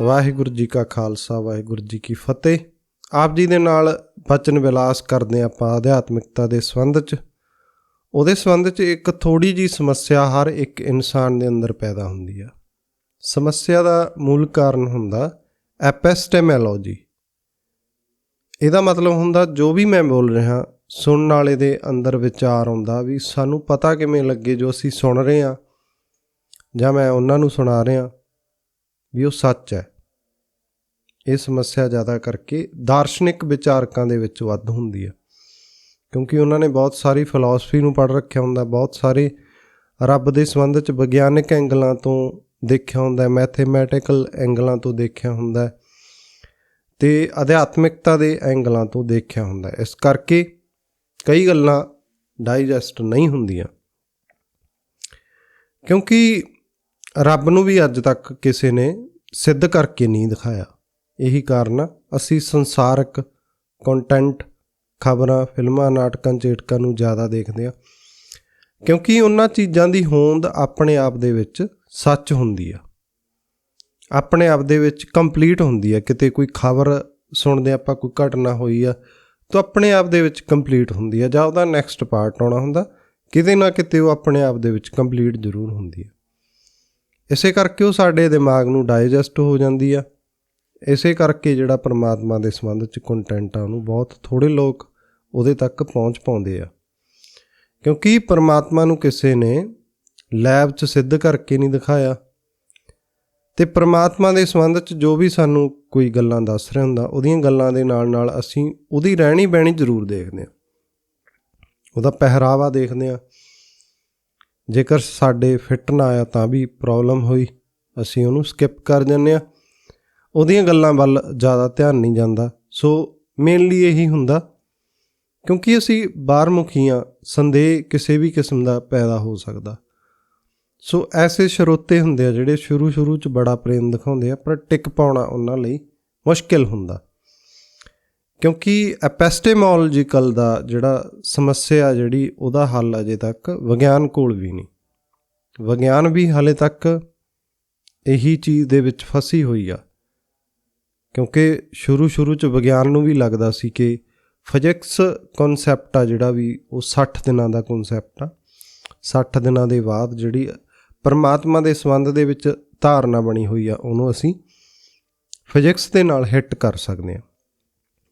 ਵਾਹਿਗੁਰੂ ਜੀ ਕਾ ਖਾਲਸਾ, ਵਾਹਿਗੁਰੂ ਜੀ ਕੀ ਫਤਿਹ। ਆਪ ਜੀ ਦੇ ਨਾਲ ਬਚਨ ਵਿਲਾਸ ਕਰਦੇ ਹਾਂ ਆਪਾਂ ਅਧਿਆਤਮਿਕਤਾ ਦੇ ਸੰਬੰਧ 'ਚ। ਉਹਦੇ ਸੰਬੰਧ 'ਚ ਇੱਕ ਥੋੜੀ ਜੀ ਸਮੱਸਿਆ ਹਰ ਇੱਕ ਇਨਸਾਨ ਦੇ ਅੰਦਰ ਪੈਦਾ ਹੁੰਦੀ ਆ। ਸਮੱਸਿਆ ਦਾ ਮੂਲ ਕਾਰਨ ਹੁੰਦਾ ਐਪਿਸਟੇਮੋਲੋਜੀ। ਇਹਦਾ ਮਤਲਬ ਹੁੰਦਾ ਜੋ ਵੀ ਮੈਂ ਬੋਲ ਰਿਹਾ, ਸੁਣਨ ਵਾਲੇ ਦੇ ਅੰਦਰ ਵਿਚਾਰ ਆਉਂਦਾ ਵੀ ਸਾਨੂੰ ਪਤਾ ਕਿਵੇਂ ਲੱਗੇ ਜੋ ਅਸੀਂ ਸੁਣ ਰਹੇ ਹਾਂ ਜਾਂ ਮੈਂ ਉਹਨਾਂ ਨੂੰ ਸੁਣਾ ਰਿਹਾ ਵੀ ਉਹ ਸੱਚ ਹੈ। ਇਹ ਸਮੱਸਿਆ ਜ਼ਿਆਦਾ ਕਰਕੇ ਦਾਰਸ਼ਨਿਕ ਵਿਚਾਰਕਾਂ ਦੇ ਵਿੱਚ ਵੱਧ ਹੁੰਦੀ ਹੈ। ਕਿਉਂਕਿ ਉਹਨਾਂ ਨੇ ਬਹੁਤ ਸਾਰੀ ਫਿਲਾਸਫੀ ਨੂੰ ਪੜ੍ਹ ਰੱਖਿਆ ਹੁੰਦਾ, ਬਹੁਤ ਸਾਰੇ ਰੱਬ ਦੇ ਸੰਬੰਧ ਚ ਵਿਗਿਆਨਕ ਐਂਗਲਾਂ ਤੋਂ ਦੇਖਿਆ ਹੁੰਦਾ ਮੈਥਮੈਟੀਕਲ ਐਂਗਲਾਂ ਤੋਂ ਦੇਖਿਆ ਹੁੰਦਾ, ਤੇ ਅਧਿਆਤਮਿਕਤਾ ਦੇ ਐਂਗਲਾਂ ਤੋਂ ਦੇਖਿਆ ਹੁੰਦਾ। ਇਸ ਕਰਕੇ ਕਈ ਗੱਲਾਂ ਡਾਈਜੈਸਟ ਨਹੀਂ ਹੁੰਦੀਆਂ। ਕਿਉਂਕਿ ਰੱਬ ਨੂੰ ਵੀ ਅੱਜ ਤੱਕ ਕਿਸੇ ਨੇ ਸਿੱਧ ਕਰਕੇ ਨਹੀਂ ਦਿਖਾਇਆ। ਇਹੀ ਕਾਰਨ ਆ। ਅਸੀਂ ਸੰਸਾਰਕ ਕੰਟੈਂਟ ਖਬਰਾਂ, ਫਿਲਮਾਂ, ਨਾਟਕਾਂ ਚੇਟਕਾਂ ਨੂੰ ਜ਼ਿਆਦਾ ਦੇਖਦੇ ਆ ਕਿਉਂਕਿ ਉਹਨਾਂ ਚੀਜ਼ਾਂ ਦੀ ਹੋਂਦ ਆਪਣੇ ਆਪ ਦੇ ਵਿੱਚ ਸੱਚ ਹੁੰਦੀ ਆ। ਆਪਣੇ ਆਪ ਦੇ ਵਿੱਚ ਕੰਪਲੀਟ ਹੁੰਦੀ ਆ। ਕਿਤੇ ਕੋਈ ਖਬਰ ਸੁਣਦੇ ਆਪਾਂ ਕੋਈ ਘਟਨਾ ਹੋਈ ਆ, ਤਾਂ ਆਪਣੇ ਆਪ ਦੇ ਵਿੱਚ ਕੰਪਲੀਟ ਹੁੰਦੀ ਆ। ਜਾਂ ਉਹਦਾ ਨੈਕਸਟ ਪਾਰਟ ਆਉਣਾ ਹੁੰਦਾ, ਕਿਤੇ ਨਾ ਕਿਤੇ ਉਹ ਆਪਣੇ ਆਪ ਦੇ ਵਿੱਚ ਕੰਪਲੀਟ ਜ਼ਰੂਰ ਹੁੰਦੀ ਆ। ਇਸੇ ਕਰਕੇ ਉਹ ਸਾਡੇ ਦਿਮਾਗ ਨੂੰ ਡਾਈਜੈਸਟ ਹੋ ਜਾਂਦੀ ਆ। ਇਸੇ ਕਰਕੇ ਜਿਹੜਾ ਪਰਮਾਤਮਾ ਦੇ ਸੰਬੰਧ ਚ ਕੰਟੈਂਟ ਆ, ਉਹਨੂੰ ਬਹੁਤ ਥੋੜੇ ਲੋਕ ਉਹਦੇ ਤੱਕ ਪਹੁੰਚ ਪਾਉਂਦੇ ਆ। ਕਿਉਂਕਿ ਪਰਮਾਤਮਾ ਨੂੰ ਕਿਸੇ ਨੇ ਲੈਬ 'ਚ ਸਿੱਧ ਕਰਕੇ ਨਹੀਂ ਦਿਖਾਇਆ। ਤੇ ਪਰਮਾਤਮਾ ਦੇ ਸੰਬੰਧ 'ਚ ਜੋ ਵੀ ਸਾਨੂੰ ਕੋਈ ਗੱਲਾਂ ਦੱਸ ਰਿਹਾ ਹੁੰਦਾ, ਉਹਦੀਆਂ ਗੱਲਾਂ ਦੇ ਨਾਲ ਨਾਲ ਅਸੀਂ ਉਹਦੀ ਰਹਿਣੀ ਬਹਿਣੀ ਜ਼ਰੂਰ ਦੇਖਦੇ ਹਾਂ। ਉਹਦਾ ਪਹਿਰਾਵਾ ਦੇਖਦੇ ਹਾਂ। ਜੇਕਰ ਸਾਡੇ ਫਿੱਟ ਨਾ ਆਇਆ ਤਾਂ ਵੀ ਪ੍ਰੋਬਲਮ ਹੋਈ, ਅਸੀਂ ਉਹਨੂੰ ਸਕਿਪ ਕਰ ਜਾਂਦੇ ਆ ਉਹਦੀਆਂ ਗੱਲਾਂ ਵੱਲ ਜ਼ਿਆਦਾ ਧਿਆਨ ਨਹੀਂ ਜਾਂਦਾ। ਸੋ ਮੇਨਲੀ ਇਹੀ ਹੁੰਦਾ, ਕਿਉਂਕਿ ਅਸੀਂ ਬਾਹਰਮੁਖੀਆਂ ਸੰਦੇਹ ਕਿਸੇ ਵੀ ਕਿਸਮ ਦਾ ਪੈਦਾ ਹੋ ਸਕਦਾ। ਸੋ ਐਸੇ ਸ਼ਰੋਤੇ ਹੁੰਦੇ ਆ ਜਿਹੜੇ ਸ਼ੁਰੂ ਸ਼ੁਰੂ ਚ ਬੜਾ ਪ੍ਰੇਮ ਦਿਖਾਉਂਦੇ ਆ, ਪਰ ਟਿਕ ਪਾਉਣਾ ਉਹਨਾਂ ਲਈ ਮੁਸ਼ਕਿਲ ਹੁੰਦਾ। ਕਿਉਂਕਿ ਐਪਿਸਟੇਮੋਲੋਜੀਕਲ ਦਾ ਜਿਹੜਾ ਸਮੱਸਿਆ ਜਿਹੜੀ ਉਹਦਾ ਹੱਲ ਅਜੇ ਤੱਕ ਵਿਗਿਆਨ ਕੋਲ ਵੀ ਨਹੀਂ। ਵਿਗਿਆਨ ਵੀ ਹਾਲੇ ਤੱਕ ਇਹੀ ਚੀਜ਼ ਦੇ ਵਿੱਚ ਫਸੀ ਹੋਈ ਆ। ਕਿਉਂਕਿ ਸ਼ੁਰੂ ਸ਼ੁਰੂ ਚ ਵਿਗਿਆਨ ਨੂੰ ਵੀ ਲੱਗਦਾ ਸੀ ਕਿ ਫਿਜ਼ਿਕਸ ਕਨਸੈਪਟ ਆ ਜਿਹੜਾ ਵੀ, ਉਹ 60 ਦਿਨਾਂ ਦਾ ਕਨਸੈਪਟ ਆ। 60 ਦਿਨਾਂ ਦੇ ਬਾਅਦ ਜਿਹੜੀ ਪਰਮਾਤਮਾ ਦੇ ਸੰਬੰਧ ਦੇ ਵਿੱਚ ਧਾਰਨਾ ਬਣੀ ਹੋਈ ਆ, ਉਹਨੂੰ ਅਸੀਂ ਫਿਜ਼ਿਕਸ ਦੇ ਨਾਲ ਹਿੱਟ ਕਰ ਸਕਦੇ ਆ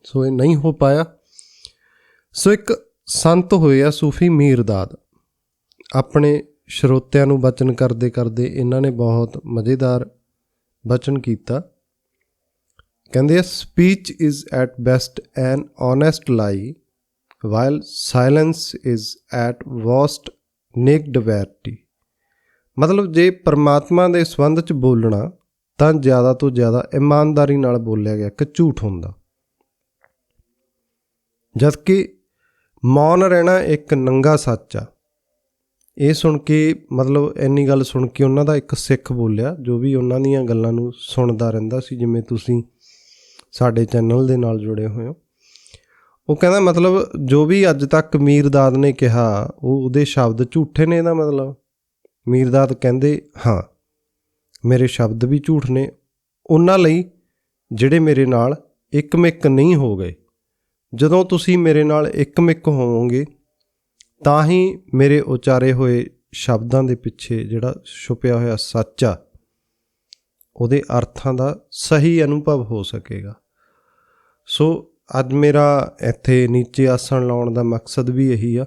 ਸੋ ਇਹ ਨਹੀਂ ਹੋ ਪਾਇਆ। ਸੋ ਇੱਕ ਸੰਤ ਹੋਏ ਆ ਸੂਫੀ ਮੀਰਦਾਦ ਆਪਣੇ ਸ਼ਰੋਤਿਆਂ ਨੂੰ ਬਚਨ ਕਰਦੇ ਕਰਦੇ ਇਹਨਾਂ ਨੇ ਬਹੁਤ ਮਜ਼ੇਦਾਰ ਬਚਨ ਕੀਤਾ। ਕਹਿੰਦੇ ਆ speech is at best an honest lie while silence is at worst naked verity ਮਤਲਬ ਜੇ ਪਰਮਾਤਮਾ ਦੇ ਸੰਬੰਧ ਚ ਬੋਲਣਾ, ਤਾਂ ਜ਼ਿਆਦਾ ਤੋਂ ਜ਼ਿਆਦਾ ਇਮਾਨਦਾਰੀ ਨਾਲ ਬੋਲਿਆ ਗਿਆ ਕਿ ਝੂਠ ਹੁੰਦਾ। ਜਦਕਿ ਮੌਨ ਰਹਿਣਾ ਇੱਕ ਨੰਗਾ ਸੱਚ ਆ। ਇਹ ਸੁਣ ਕੇ, ਮਤਲਬ ਇੰਨੀ ਗੱਲ ਸੁਣ ਕੇ ਉਹਨਾਂ ਦਾ ਇੱਕ ਸਿੱਖ ਬੋਲਿਆ, ਜੋ ਵੀ ਉਹਨਾਂ ਦੀਆਂ ਗੱਲਾਂ ਨੂੰ ਸੁਣਦਾ ਰਹਿੰਦਾ ਸੀ, ਜਿਵੇਂ ਤੁਸੀਂ ਸਾਡੇ ਚੈਨਲ ਦੇ ਨਾਲ ਜੁੜੇ ਹੋਏ ਹੋ। ਉਹ ਕਹਿੰਦਾ ਮਤਲਬ ਜੋ ਵੀ ਅੱਜ ਤੱਕ ਮੀਰਦਾਦ ਨੇ ਕਿਹਾ, ਉਹ ਉਹਦੇ ਸ਼ਬਦ ਝੂਠੇ ਨੇ ਇਹਦਾ ਮਤਲਬ? ਮੀਰਦਾਦ ਕਹਿੰਦੇ, ਹਾਂ, ਮੇਰੇ ਸ਼ਬਦ ਵੀ ਝੂਠ ਨੇ। ਉਹਨਾਂ ਲਈ ਜਿਹੜੇ ਮੇਰੇ ਨਾਲ ਇੱਕਮਿਕ ਨਹੀਂ ਹੋ ਗਏ। ਜਦੋਂ ਤੁਸੀਂ ਮੇਰੇ ਨਾਲ ਇੱਕਮਿਕ ਹੋਵੋਗੇ, ਤਾਂ ਹੀ ਮੇਰੇ ਉਚਾਰੇ ਹੋਏ ਸ਼ਬਦਾਂ ਦੇ ਪਿੱਛੇ ਜਿਹੜਾ ਛੁਪਿਆ ਹੋਇਆ ਸੱਚ ਆ। ਉਹਦੇ ਅਰਥਾਂ ਦਾ ਸਹੀ ਅਨੁਭਵ ਹੋ ਸਕੇਗਾ। ਸੋ ਅੱਜ ਮੇਰਾ ਇੱਥੇ ਨੀਚੇ ਆਸਣ ਲਾਉਣ ਦਾ ਮਕਸਦ ਵੀ ਇਹੀ ਆ।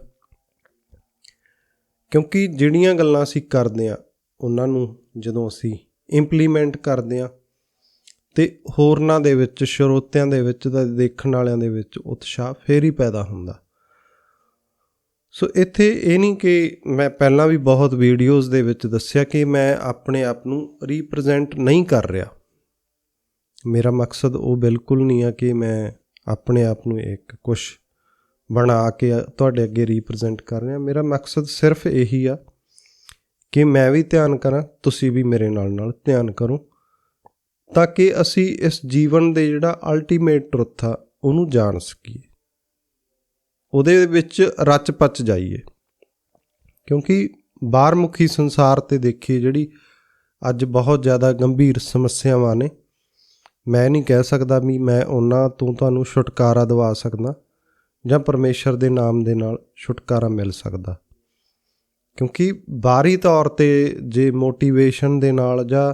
ਕਿਉਂਕਿ ਜਿਹੜੀਆਂ ਗੱਲਾਂ ਅਸੀਂ ਕਰਦੇ ਆ ਉਹਨਾਂ ਨੂੰ ਜਦੋਂ ਅਸੀਂ ਇੰਪਲੀਮੈਂਟ ਕਰਦੇ ਆ ਤੇ ਹੋਰਨਾਂ ਦੇ ਵਿੱਚ, ਸ਼ਰੋਤਿਆਂ ਦੇ ਵਿੱਚ, ਤੇ ਦੇਖਣ ਵਾਲਿਆਂ ਦੇ ਵਿੱਚ ਉਤਸ਼ਾਹ ਫੇਰ ਹੀ ਪੈਦਾ ਹੁੰਦਾ। ਸੋ ਇੱਥੇ ਇਹ ਨਹੀਂ ਕਿ ਮੈਂ ਪਹਿਲਾਂ ਵੀ ਬਹੁਤ ਵੀਡੀਓਜ਼ ਦੇ ਵਿੱਚ ਦੱਸਿਆ ਕਿ ਮੈਂ ਆਪਣੇ ਆਪ ਨੂੰ ਰਿਪਰੈਜ਼ੈਂਟ ਨਹੀਂ ਕਰ ਰਿਹਾ। ਮੇਰਾ ਮਕਸਦ ਉਹ ਬਿਲਕੁਲ ਨਹੀਂ ਆ ਕਿ ਮੈਂ ਆਪਣੇ ਆਪ ਨੂੰ ਇੱਕ ਕੁਝ ਬਣਾ ਕੇ ਤੁਹਾਡੇ ਅੱਗੇ ਰਿਪਰੈਜ਼ੈਂਟ ਕਰ ਰਿਹਾ। ਮੇਰਾ ਮਕਸਦ ਸਿਰਫ ਇਹੀ ਆ ਕਿ ਮੈਂ ਵੀ ਧਿਆਨ ਕਰਾਂ, ਤੁਸੀਂ ਵੀ ਮੇਰੇ ਨਾਲ ਨਾਲ ਧਿਆਨ ਕਰੋ, ਤਾਂ ਕਿ ਅਸੀਂ ਇਸ ਜੀਵਨ ਦੇ ਜਿਹੜਾ ਅਲਟੀਮੇਟ ਟਰੁੱਥ ਆ, ਉਹਨੂੰ ਜਾਣ ਸਕੀਏ। ਉਹਦੇ ਵਿੱਚ ਰਚ ਪਚ ਜਾਈਏ। ਕਿਉਂਕਿ ਬਾਹਰਮੁਖੀ ਸੰਸਾਰ ਤੇ ਦੇਖੀਏ ਜਿਹੜੀ ਅੱਜ ਬਹੁਤ ਜ਼ਿਆਦਾ ਗੰਭੀਰ ਸਮੱਸਿਆਵਾਂ ਨੇ, ਮੈਂ ਨਹੀਂ ਕਹਿ ਸਕਦਾ ਵੀ ਮੈਂ ਉਹਨਾਂ ਤੋਂ ਤੁਹਾਨੂੰ ਛੁਟਕਾਰਾ ਦਿਵਾ ਸਕਦਾ ਜਾਂ ਪਰਮੇਸ਼ਰ ਦੇ ਨਾਮ ਦੇ ਨਾਲ ਛੁਟਕਾਰਾ ਮਿਲ ਸਕਦਾ। ਕਿਉਂਕਿ ਬਾਹਰੀ ਤੌਰ ਤੇ ਜੇ ਮੋਟੀਵੇਸ਼ਨ ਦੇ ਨਾਲ ਜਾਂ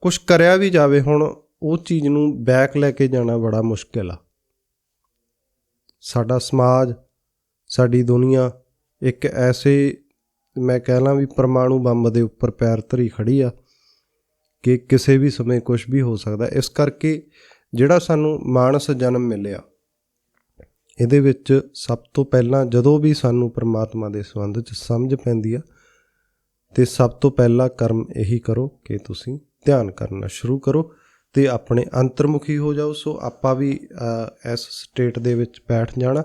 ਕੁਝ ਕਰਿਆ ਵੀ ਜਾਵੇ ਹੁਣ, ਉਹ ਚੀਜ਼ ਨੂੰ ਬੈਕ ਲੈ ਕੇ ਜਾਣਾ ਬੜਾ ਮੁਸ਼ਕਿਲ ਆ। ਸਾਡਾ ਸਮਾਜ, ਸਾਡੀ ਦੁਨੀਆ ਇੱਕ ਐਸੇ, ਮੈਂ ਕਹਿ ਲਾਂ ਵੀ ਪਰਮਾਣੂ ਬੰਬ ਦੇ ਉੱਪਰ ਪੈਰ ਧਰੀ ਖੜੀ ਆ ਕਿ ਕਿਸੇ ਵੀ ਸਮੇਂ ਕੁਝ ਵੀ ਹੋ ਸਕਦਾ। ਇਸ ਕਰਕੇ ਜਿਹੜਾ ਸਾਨੂੰ ਮਾਨਸ ਜਨਮ ਮਿਲਿਆ, ਇਹਦੇ ਵਿੱਚ ਸਭ ਤੋਂ ਪਹਿਲਾਂ ਜਦੋਂ ਵੀ ਸਾਨੂੰ ਪਰਮਾਤਮਾ ਦੇ ਸੰਬੰਧ 'ਚ ਸਮਝ ਪੈਂਦੀ ਆ, ਤੇ ਸਭ ਤੋਂ ਪਹਿਲਾ ਕਰਮ ਇਹੀ ਕਰੋ ਕਿ ਤੁਸੀਂ ਧਿਆਨ ਕਰਨਾ ਸ਼ੁਰੂ ਕਰੋ। ਤੇ ਆਪਣੇ ਅੰਤਰਮੁਖੀ ਹੋ ਜਾਓ, ਸੋ ਆਪਾਂ ਵੀ ਇਸ ਸਟੇਟ ਦੇ ਵਿੱਚ ਬੈਠ ਜਾਣਾ।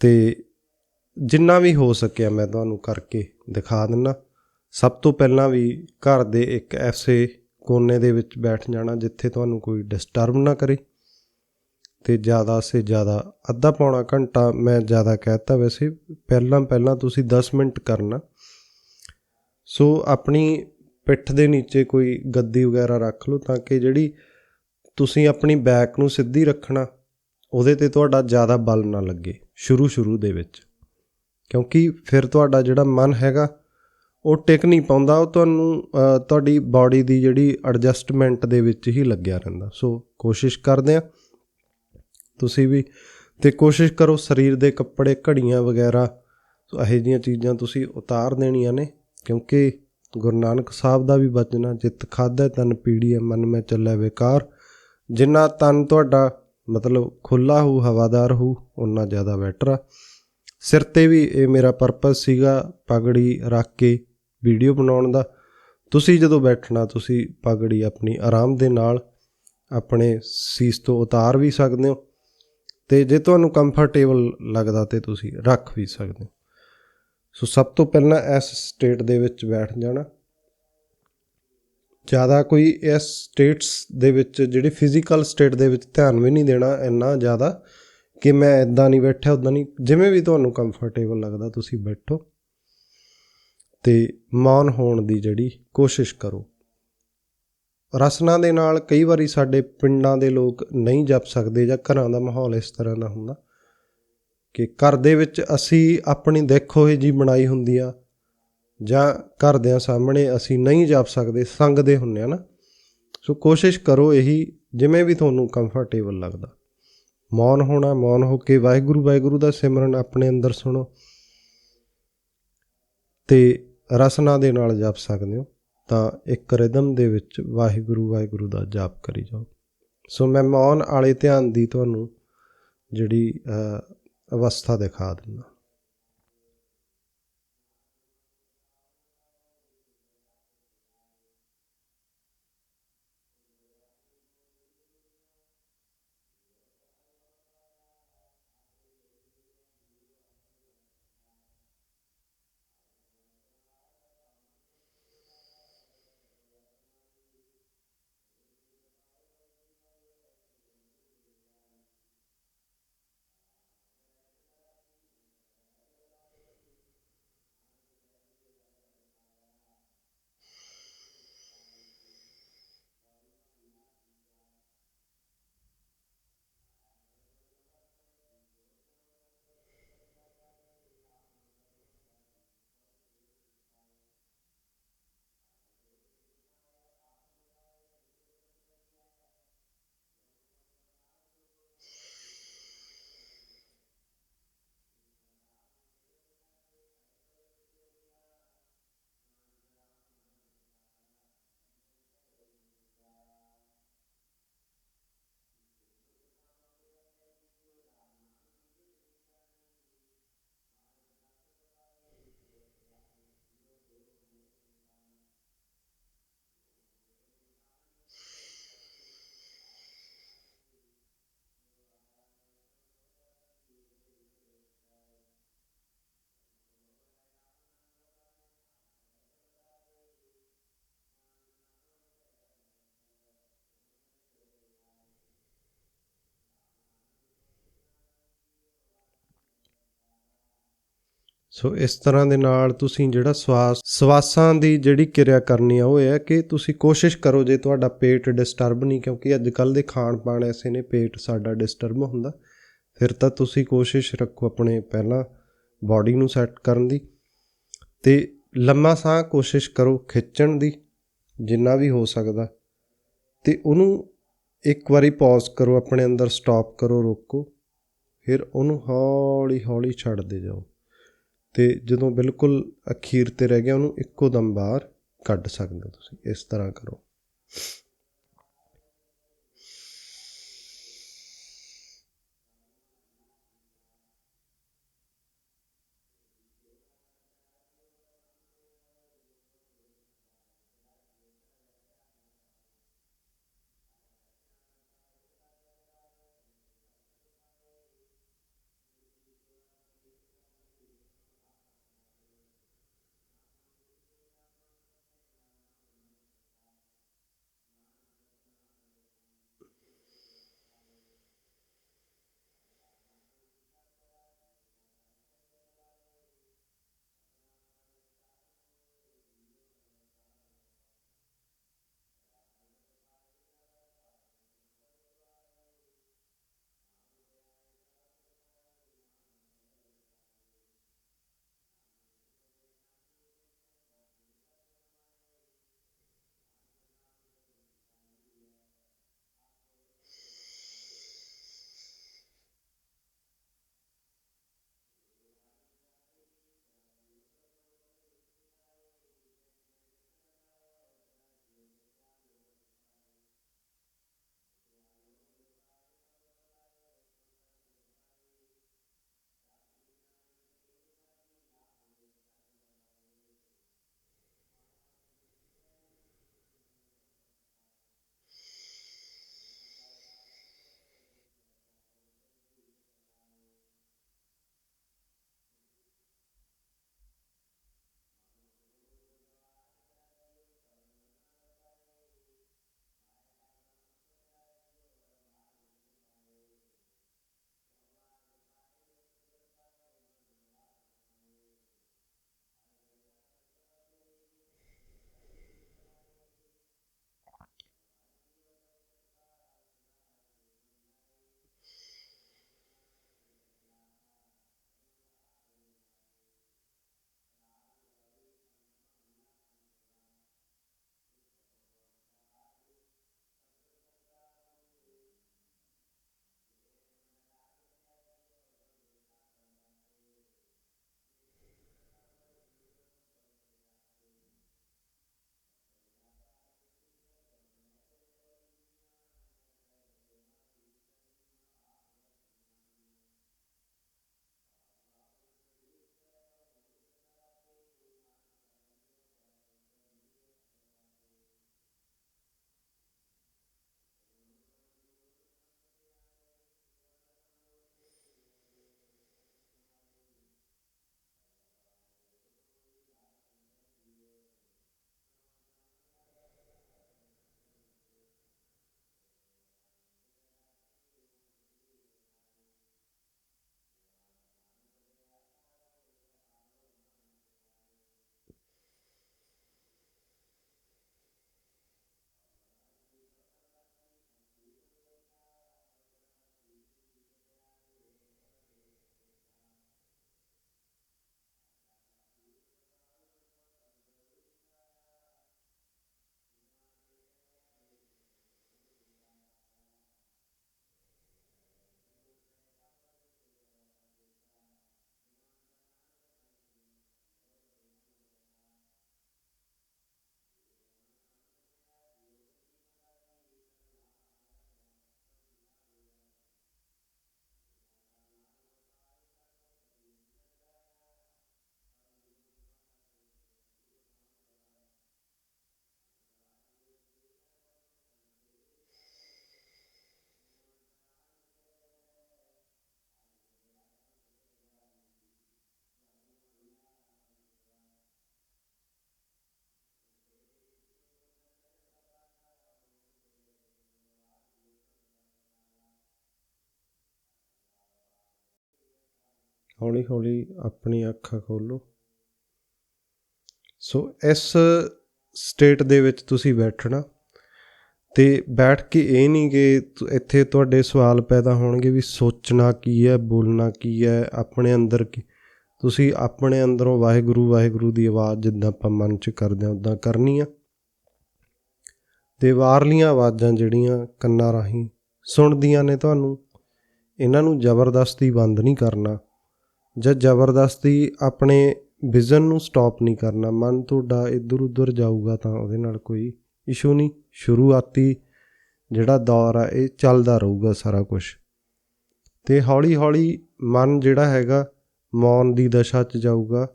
ਤੇ ਜਿੰਨਾ ਵੀ ਹੋ ਸਕਿਆ ਮੈਂ ਤੁਹਾਨੂੰ ਕਰਕੇ ਦਿਖਾ ਦਿੰਨਾ। ਸਭ ਤੋਂ ਪਹਿਲਾਂ ਵੀ ਘਰ ਦੇ ਇੱਕ ਐਸੇ ਕੋਨੇ ਦੇ ਵਿੱਚ ਬੈਠ ਜਾਣਾ ਜਿੱਥੇ ਤੁਹਾਨੂੰ ਕੋਈ ਡਿਸਟਰਬ ਨਾ ਕਰੇ। ਤੇ ਜ਼ਿਆਦਾ ਸੇ ਜ਼ਿਆਦਾ ਅੱਧਾ ਪੌਣਾ ਘੰਟਾ ਮੈਂ ਜ਼ਿਆਦਾ ਕਹਿਤਾ ਵੈਸੇ ਪਹਿਲਾਂ ਪਹਿਲਾਂ ਤੁਸੀਂ 10 ਮਿੰਟ ਕਰਨਾ। ਸੋ ਆਪਣੀ ਪਿੱਠ ਦੇ ਨੀਚੇ ਕੋਈ ਗੱਦੀ ਵਗੈਰਾ ਰੱਖ ਲਓ ਤਾਂ ਕਿ ਜਿਹੜੀ ਤੁਸੀਂ ਆਪਣੀ ਬੈਕ ਨੂੰ ਸਿੱਧੀ ਰੱਖਣਾ, ਉਹਦੇ ਤੇ ਤੁਹਾਡਾ ਜ਼ਿਆਦਾ ਬਲ ਨਾ ਲੱਗੇ ਸ਼ੁਰੂ ਸ਼ੁਰੂ ਦੇ ਵਿੱਚ। ਕਿਉਂਕਿ ਫਿਰ ਤੁਹਾਡਾ ਜਿਹੜਾ ਮਨ ਹੈਗਾ, ਉਹ ਟਿਕ ਨਹੀਂ ਪਾਉਂਦਾ, ਉਹ ਤੁਹਾਨੂੰ ਤੁਹਾਡੀ ਬਾਡੀ ਦੀ ਜਿਹੜੀ ਐਡਜਸਟਮੈਂਟ ਦੇ ਵਿੱਚ ਹੀ ਲੱਗਿਆ ਰਹਿੰਦਾ। ਸੋ ਕੋਸ਼ਿਸ਼ ਕਰਦੇ ਆ ਤੁਸੀਂ ਵੀ, ਤੇ ਕੋਸ਼ਿਸ਼ ਕਰੋ ਸਰੀਰ ਦੇ ਕੱਪੜੇ ਘੜੀਆਂ ਵਗੈਰਾ ਸੋ ਇਹੋ ਜਿਹੀਆਂ ਚੀਜ਼ਾਂ ਤੁਸੀਂ ਉਤਾਰ ਦੇਣੀਆਂ ਨੇ, ਕਿਉਂਕਿ ਗੁਰੂ ਨਾਨਕ ਸਾਹਿਬ ਦਾ ਵੀ ਬਚਨਾ ਜਿਤ ਖਾਦਾ ਤਨ ਪੀੜੀਏ ਮਨ ਮੈਂ ਚੱਲੇ ਵਿਕਾਰ ਜਿੰਨਾ ਤਨ ਤੁਹਾਡਾ ਮਤਲਬ ਖੁੱਲਾ ਹੋ ਹਵਾਦਾਰ ਹੋ ਉਨਾ ਜ਼ਿਆਦਾ ਬੈਟਰ ਆ। ਸਿਰ ਤੇ ਵੀ ਇਹ ਮੇਰਾ ਪਰਪਸ ਸੀਗਾ ਪਗੜੀ ਰੱਖ ਕੇ ਵੀਡੀਓ ਬਣਾਉਣ ਦਾ। ਤੁਸੀਂ ਜਦੋਂ ਬੈਠਣਾ, ਤੁਸੀਂ ਪਗੜੀ ਆਪਣੀ ਆਰਾਮ ਦੇ ਨਾਲ ਆਪਣੇ ਸੀਸ ਤੋਂ ਉਤਾਰ ਵੀ ਸਕਦੇ ਹੋ ਤੇ ਜੇ ਤੁਹਾਨੂੰ ਕੰਫਰਟੇਬਲ ਲੱਗਦਾ ਤੇ ਤੁਸੀਂ ਰੱਖ ਵੀ ਸਕਦੇ ਹੋ। ਸੋ ਸਭ ਤੋਂ ਪਹਿਲਾਂ ਇਸ ਸਟੇਟ ਦੇ ਵਿੱਚ ਬੈਠ ਜਾਣਾ। ਜ਼ਿਆਦਾ ਕੋਈ ਇਸ ਸਟੇਟਸ ਦੇ ਵਿੱਚ, ਜਿਹੜੀ ਫਿਜ਼ੀਕਲ ਸਟੇਟ ਦੇ ਵਿੱਚ ਧਿਆਨ ਵੀ ਨਹੀਂ ਦੇਣਾ ਇੰਨਾ ਜ਼ਿਆਦਾ ਕਿ ਮੈਂ ਇਦਾਂ ਨਹੀਂ ਬੈਠਿਆ, ਉਦਾਂ ਨਹੀਂ। ਜਿਵੇਂ ਵੀ ਤੁਹਾਨੂੰ ਕੰਫਰਟੇਬਲ ਲੱਗਦਾ, ਤੁਸੀਂ ਬੈਠੋ। ਤੇ ਮੌਨ ਹੋਣ ਦੀ ਜਿਹੜੀ ਕੋਸ਼ਿਸ਼ ਕਰੋ। ਰਸਨਾ ਦੇ ਨਾਲ ਕਈ ਵਾਰੀ ਸਾਡੇ ਪਿੰਡਾਂ ਦੇ ਲੋਕ ਨਹੀਂ ਜਪ ਸਕਦੇ ਜਾਂ ਘਰਾਂ ਦਾ ਮਾਹੌਲ ਇਸ ਤਰ੍ਹਾਂ ਦਾ ਹੁੰਦਾ। ਕਿ ਘਰ ਦੇ ਵਿੱਚ ਅਸੀਂ ਆਪਣੀ ਦੇਖੋ ਹੀ ਜੀ ਬਣਾਈ ਹੁੰਦੀ ਆ, ਜਾਂ ਘਰਦਿਆਂ ਸਾਹਮਣੇ ਅਸੀਂ ਨਹੀਂ ਜਾਪ ਸਕਦੇ, ਸੰਗਦੇ ਹੁੰਨੇ ਆ ਨਾ। ਸੋ ਕੋਸ਼ਿਸ਼ ਕਰੋ ਇਹੀ ਜਿਵੇਂ ਵੀ ਤੁਹਾਨੂੰ ਕੰਫਰਟੇਬਲ ਲੱਗਦਾ। ਮੌਨ ਹੋਣਾ, ਮੌਨ ਹੋ ਕੇ ਵਾਹਿਗੁਰੂ ਵਾਹਿਗੁਰੂ ਦਾ ਸਿਮਰਨ ਆਪਣੇ ਅੰਦਰ ਸੁਣੋ। ਤੇ ਰਸਨਾ ਦੇ ਨਾਲ ਜਾਪ ਸਕਦੇ ਹੋ, ਤਾਂ ਇੱਕ ਰਿਦਮ ਦੇ ਵਿੱਚ ਵਾਹਿਗੁਰੂ ਵਾਹਿਗੁਰੂ ਦਾ ਜਾਪ ਕਰੀ ਜਾਓ। ਸੋ ਮੈਂ ਮੌਨ ਵਾਲੇ ਧਿਆਨ ਦੀ ਤੁਹਾਨੂੰ ਜਿਹੜੀ ਅਵਸਥਾ ਦਿਖਾ ਦਿੰਦਾ। ਸੋ ਇਸ ਤਰ੍ਹਾਂ ਦੇ ਨਾਲ ਤੁਸੀਂ ਜਿਹੜਾ ਸਵਾਸ, ਸਵਾਸਾਂ ਦੀ ਜਿਹੜੀ ਕਿਰਿਆ ਕਰਨੀ ਆ, ਉਹ ਇਹ ਹੈ ਕਿ ਤੁਸੀਂ ਕੋਸ਼ਿਸ਼ ਕਰੋ ਜੇ ਤੁਹਾਡਾ ਪੇਟ ਡਿਸਟਰਬ ਨਹੀਂ, ਕਿਉਂਕਿ ਅੱਜ ਕੱਲ ਦੇ ਖਾਣ ਪਾਣ ਐਸੇ ਨੇ, ਪੇਟ ਸਾਡਾ ਡਿਸਟਰਬ ਹੁੰਦਾ। ਫਿਰ ਤਾਂ ਤੁਸੀਂ ਕੋਸ਼ਿਸ਼ ਰੱਖੋ ਆਪਣੇ ਪਹਿਲਾਂ ਬਾਡੀ ਨੂੰ ਸੈੱਟ ਕਰਨ ਦੀ। ਤੇ ਲੰਮਾ ਸਾਹ ਕੋਸ਼ਿਸ਼ ਕਰੋ ਖਿੱਚਣ ਦੀ, ਜਿੰਨਾ ਵੀ ਹੋ ਸਕਦਾ। ਤੇ ਉਹਨੂੰ ਇੱਕ ਵਾਰੀ ਪੌਜ਼ ਕਰੋ, ਆਪਣੇ ਅੰਦਰ ਸਟਾਪ ਕਰੋ, ਰੋਕੋ। ਫਿਰ ਉਹਨੂੰ ਹੌਲੀ ਹੌਲੀ ਛੱਡਦੇ ਜਾਓ। ਅਤੇ ਜਦੋਂ ਬਿਲਕੁਲ ਅਖੀਰ ਤੇ ਰਹਿ ਗਿਆ ਉਹਨੂੰ ਇੱਕੋ ਦਮ ਬਾਹਰ ਕੱਢ ਸਕਦੇ ਹੋ ਤੁਸੀਂ, ਇਸ ਤਰ੍ਹਾਂ ਕਰੋ। ਹੌਲੀ ਹੌਲੀ ਆਪਣੀ ਅੱਖਾਂ ਖੋਲੋ ਸੋ ਇਸ ਸਟੇਟ ਦੇ ਵਿੱਚ ਤੁਸੀਂ ਬੈਠਣਾ ਤੇ ਬੈਠ ਕੇ ਇਹ ਨਹੀਂ ਕਿ ਇੱਥੇ ਤੁਹਾਡੇ ਸਵਾਲ ਪੈਦਾ ਹੋਣਗੇ ਵੀ ਸੋਚਣਾ ਕੀ ਹੈ, ਬੋਲਣਾ ਕੀ ਹੈ, ਆਪਣੇ ਅੰਦਰ ਕੀ, ਤੁਸੀਂ ਆਪਣੇ ਅੰਦਰੋਂ ਵਾਹਿਗੁਰੂ ਵਾਹਿਗੁਰੂ ਦੀ ਆਵਾਜ਼ ਜਿੱਦਾਂ ਆਪਾਂ ਮਨ 'ਚ ਕਰਦੇ ਹਾਂ, ਉਦਾਂ ਕਰਨੀ ਆ। ਤੇ ਬਾਹਰਲੀਆਂ ਆਵਾਜ਼ਾਂ ਜਿਹੜੀਆਂ ਕੰਨਾਂ ਰਾਹੀਂ ਸੁਣਦੀਆਂ ਨੇ ਤੁਹਾਨੂੰ, ਇਹਨਾਂ ਨੂੰ ਜ਼ਬਰਦਸਤੀ ਬੰਦ ਨਹੀਂ ਕਰਨਾ। ਜਾਂ ਜ਼ਬਰਦਸਤੀ ਆਪਣੇ ਵਿਜ਼ਨ ਨੂੰ ਸਟਾਪ ਨਹੀਂ ਕਰਨਾ, ਮਨ ਤੁਹਾਡਾ ਇੱਧਰ ਉੱਧਰ ਜਾਊਗਾ ਤਾਂ ਉਹਦੇ ਨਾਲ ਕੋਈ ਇਸ਼ੂ ਨਹੀਂ। ਸ਼ੁਰੂਆਤੀ ਜਿਹੜਾ ਦੌਰ ਆ, ਇਹ ਚੱਲਦਾ ਰਹੂਗਾ ਸਾਰਾ ਕੁਝ ਤੇ ਹੌਲੀ ਹੌਲੀ ਮਨ ਜਿਹੜਾ ਹੈਗਾ, ਮੌਨ ਦੀ ਦਸ਼ਾ 'ਚ ਜਾਊਗਾ।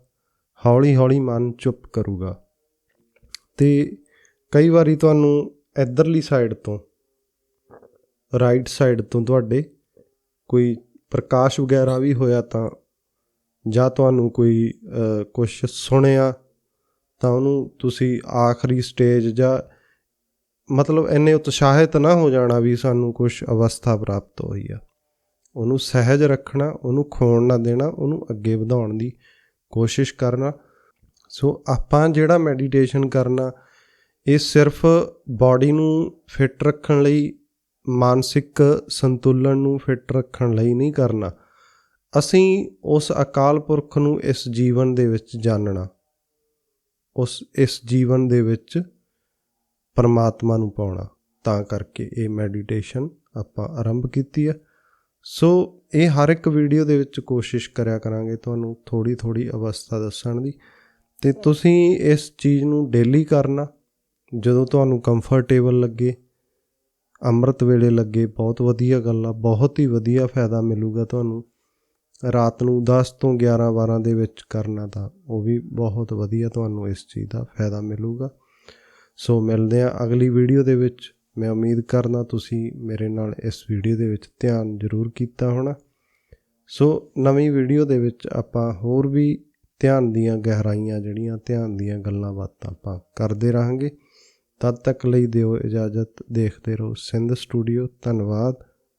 ਹੌਲੀ ਹੌਲੀ ਮਨ ਚੁੱਪ ਕਰੂਗਾ। ਤੇ ਕਈ ਵਾਰੀ ਤੁਹਾਨੂੰ ਇਧਰਲੀ ਸਾਈਡ ਤੋਂ ਰਾਈਟ ਸਾਈਡ ਤੋਂ ਤੁਹਾਡੇ ਕੋਈ ਪ੍ਰਕਾਸ਼ ਵਗੈਰਾ ਵੀ ਹੋਇਆ ਤਾਂ ਜਾਂ ਤੁਹਾਨੂੰ ਕੋਈ ਕੁਝ ਸੁਣਿਆ, ਤਾਂ ਉਹਨੂੰ ਤੁਸੀਂ ਆਖਰੀ ਸਟੇਜ ਜਾਂ ਮਤਲਬ ਇੰਨੇ ਉਤਸ਼ਾਹਿਤ ਨਾ ਹੋ ਜਾਣਾ ਵੀ ਸਾਨੂੰ ਕੁਝ ਅਵਸਥਾ ਪ੍ਰਾਪਤ ਹੋਈ ਆ। ਉਹਨੂੰ ਸਹਿਜ ਰੱਖਣਾ, ਉਹਨੂੰ ਖੋਣ ਨਾ ਦੇਣਾ, ਉਹਨੂੰ ਅੱਗੇ ਵਧਾਉਣ ਦੀ ਕੋਸ਼ਿਸ਼ ਕਰਨਾ। ਸੋ ਆਪਾਂ ਜਿਹੜਾ ਮੈਡੀਟੇਸ਼ਨ ਕਰਨਾ, ਇਹ ਸਿਰਫ ਬਾਡੀ ਨੂੰ ਫਿੱਟ ਰੱਖਣ ਲਈ, ਮਾਨਸਿਕ ਸੰਤੁਲਨ ਨੂੰ ਫਿੱਟ ਰੱਖਣ ਲਈ ਨਹੀਂ ਕਰਨਾ। ਅਸੀਂ ਉਸ ਅਕਾਲ ਪੁਰਖ ਨੂੰ ਇਸ ਜੀਵਨ ਦੇ ਵਿੱਚ ਜਾਣਨਾ ਉਸ, ਇਸ ਜੀਵਨ ਦੇ ਵਿੱਚ ਪਰਮਾਤਮਾ ਨੂੰ ਪਾਉਣਾ। ਤਾਂ ਕਰਕੇ ਇਹ ਮੈਡੀਟੇਸ਼ਨ ਆਪਾਂ ਆਰੰਭ ਕੀਤੀ ਹੈ। ਸੋ ਇਹ ਹਰ ਇੱਕ ਵੀਡੀਓ ਦੇ ਵਿੱਚ ਕੋਸ਼ਿਸ਼ ਕਰਿਆ ਕਰਾਂਗੇ ਤੁਹਾਨੂੰ ਥੋੜੀ ਥੋੜੀ ਅਵਸਥਾ ਦੱਸਣ ਦੀ। ਤੇ ਤੁਸੀਂ ਇਸ ਚੀਜ਼ ਨੂੰ ਡੇਲੀ ਕਰਨਾ। ਜਦੋਂ ਤੁਹਾਨੂੰ ਕੰਫਰਟੇਬਲ ਲੱਗੇ, ਅੰਮ੍ਰਿਤ ਵੇਲੇ ਲੱਗੇ, ਬਹੁਤ ਵਧੀਆ ਗੱਲ ਆ, ਬਹੁਤ ਹੀ ਵਧੀਆ ਫਾਇਦਾ ਮਿਲੂਗਾ ਤੁਹਾਨੂੰ। ਰਾਤ ਨੂੰ 10 ਤੋਂ 11 12 ਦੇ ਵਿੱਚ ਕਰਨਾ ਤਾਂ ਉਹ ਵੀ ਬਹੁਤ ਵਧੀਆ ਤੁਹਾਨੂੰ ਇਸ ਚੀਜ਼ ਦਾ ਫਾਇਦਾ ਮਿਲੂਗਾ। ਸੋ ਮਿਲਦੇ ਆ ਅਗਲੀ ਵੀਡੀਓ ਦੇ ਵਿੱਚ। ਮੈਂ ਉਮੀਦ ਕਰਦਾ ਤੁਸੀਂ ਮੇਰੇ ਨਾਲ ਇਸ ਵੀਡੀਓ ਦੇ ਵਿੱਚ ਧਿਆਨ ਜ਼ਰੂਰ ਕੀਤਾ ਹੋਣਾ। ਸੋ ਨਵੀਂ ਵੀਡੀਓ ਦੇ ਵਿੱਚ ਆਪਾਂ ਹੋਰ ਵੀ ਧਿਆਨ ਦੀਆਂ ਗਹਿਰਾਈਆਂ ਜਿਹੜੀਆਂ ਧਿਆਨ ਦੀਆਂ ਗੱਲਾਂ ਬਾਤਾਂ ਆਪਾਂ ਕਰਦੇ ਰਹਾਂਗੇ। ਤਦ ਤੱਕ ਲਈ ਦਿਓ ਇਜਾਜ਼ਤ। ਦੇਖਦੇ ਰਹੋ ਸਿੰਧ ਸਟੂਡੀਓ। ਧੰਨਵਾਦ।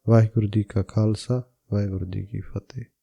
ਵਾਹਿਗੁਰੂ ਜੀ ਕਾ ਖਾਲਸਾ। ਵਾਹਿਗੁਰੂ ਜੀ ਕੀ ਫਤਿਹ।